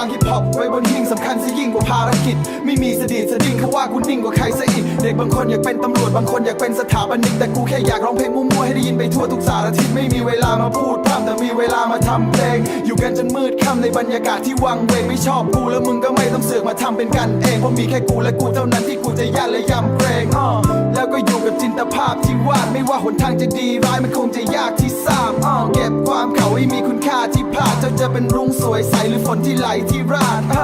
างฮิปฮอปไว้บนหิ้งสำคัญซะยิ่งกว่าภารกิจ ไม่มีสะดีดสะดิ้งเขาว่ากูนิ่งกว่าใครซะอีก ด็กบางคนอยากเป็นตำรวจบางคนอยากเป็นสถาปนิกแต่กูแค่อยากร้องเพลงมั่วๆให้ได้ยินไปทั่วทุกสารทิศไม่มีเวลามาพูดพร่ำแต่มีเวลามาทำเพลง อยู่กันจนมืดค่ำในบรรยากาศที่วังเวงไม่ชอบกูแล้วมึงก็ไม่ต้องเสือกมาทำเป็นกันเองเพราะมีแค่กูและกูเท่านั้นที่กูจะย่านและยำเกรงอ้อแล้วก็อยู่กับจินตภาพที่วาดไม่ว่าหนทางจะดีร้ายมันคงจะยากที่ทราบอ้อเก็บความเขาให้มีคุณค่าที่พลาดจนจะเป็นรุ่งสวยใสหรือฝนที่ไหลที่ราด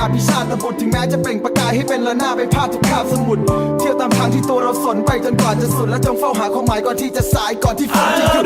อาพิชาตบุตรถึงแม้จะเปล่งประกายให้เป็นละหน้าไปพาดทุกคาบสมุดเที่ยวตามทางที่ตัวเราสนไปจนกว่าจะสุดและจงเฝ้าหาความหมายก่อนที่จะสายก่อนที่ฝนจะหยุด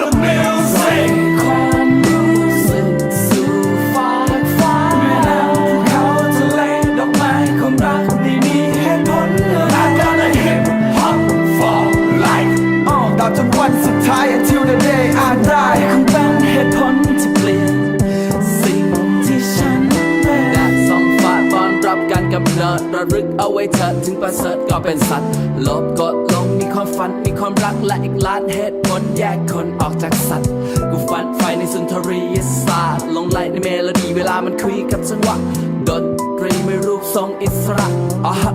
เธอถึงประเสริฐก็เป็นสัตว์ลบกดลงมีความฝันมีความรักและอีกล้านเหตุผลแยกคนออกจากสัตว์ กูฝันไฟในสุนทรียศาสตร์ลงไหลในเมโลดีเวลามันคุยกับจังหวะดนตรีไม่รูปทรงอิสระอ๋อฮะ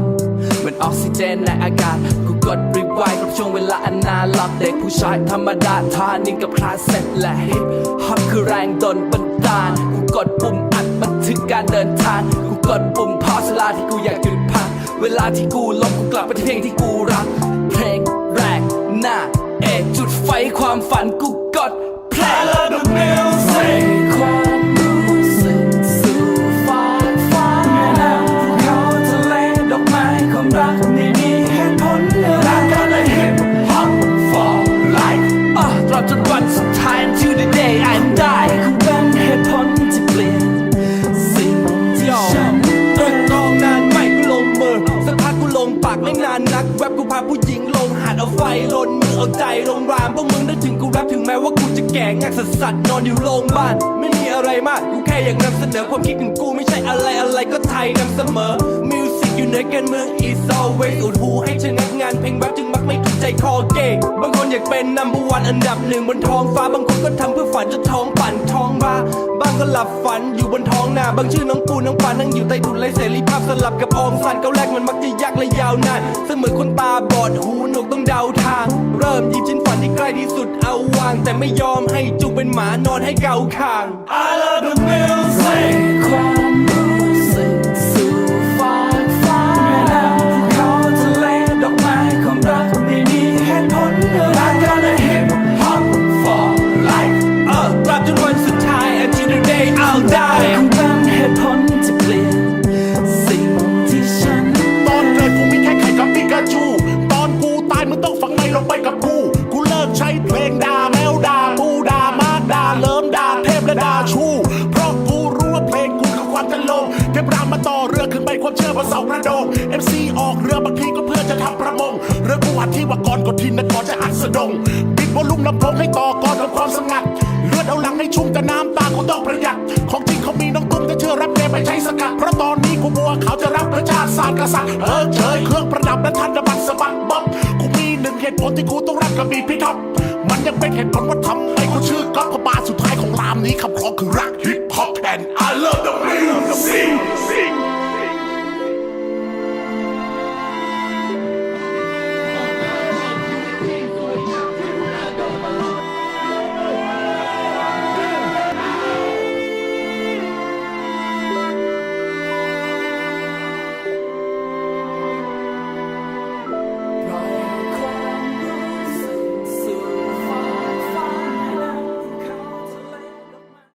เหมือนออกซิเจนในอากาศกูกดรีไวด์กับช่วงเวลาอันนานหลับเด็กผู้ชายธรรมดาทานิ่งกับคลาสเซ็ตและฮิปฮอปคือแรงดนบันดาลกูกดปุ่มอัดบันทึกการเดินทางกูกดปุ่มพอสลาที่กูอยากหยุดพัก เวลาที่กูลบกูกลับไปที่เพลงที่กูรัก เพลงแรกหน้าเอกจุดไฟความฝันกูกดเพลงความรู้สึกสู่ฟากฟ้าแม่น้ำภูเขาทะเลดอกไม้ความรักไม่มีเหตุผลอะไร gotta hip hop for life อะตราบจนวันสุดท้าย until the day I ากไม่นานนักแวบกูพาผู้หญิงลงหาดเอาไฟลนมือเอาใจลงรามพวกมึงนึกถึงกูรับถึงแม้ว่ากูจะแก่งักสัสสัสนอนอยู่โรงพยาบาลไม่มีอะไรมากกูแค่อยากนำเสนอความคิดของกูไม่ใช่อะไรอะไรก็ไทยนำเสมอมิวสิกอยู่ในการเมือง is always อุดหูให้ชะงักงานเพลงแวบจึง ไม่ถูกใจคอเกย์บางคนอยากเป็นนัมเบอร์วันอันดับหนึ่งบนท้องฟ้า บางคนก็ทำเพื่อฝันจนท้องปั่นท้องบ้า บางก็หลับฝันอยู่บนท้องนา บางชื่อน้องปูน้องปานั่งอยู่ใต้ถุนไรเสรีภาพสลับกับองซันเก้าแรกมันมักจะยากและยาวนาน เสมือนคนตาบอดหูหนวกต้องเดาทาง เริ่มหยิบชิ้นฝันที่ใกล้ที่สุดเอาวาง แต่ไม่ยอมให้จุงเป็นหมานอนให้เกาคาง I love the music ชูเพราะกูรู้ว่าเพลงกูคือความจะลงเก็บรามมาต่อเรือขึ้นไปความเชื่อบนเสากระโดง MC ออกเรือบางทีก็เพื่อจะทำประมง เรือกูอัดที่ว่าก่อนกดทินนะก่อนจะอัดสะดงปิดวอลลุ่มลำโพงให้ต่อก่อนทำความสงัดเลือดเอาหลังให้ชุ่มแต่น้ำตากูต้องประหยัดของจริงเขามีน้องตุ้มแต่เชื่อรับเกมไม่ใช่สกัดเพราะตอนนี้กูบัวเขาจะรับประชาติศาสตร์กษัตริย์เออเชยเครื่องประดับและทันบัตรสะบัดบ๊อบกูมีหนึ่งเหตุผลที่กูต้องรับกับมีพี่ท็อปมันยังเป็นเหตุผลว่าทำให้กูชื่อก๊อฟพระบาทสุดท้ายของามนี้คำครองคือรักฮิปฮอป and I love the music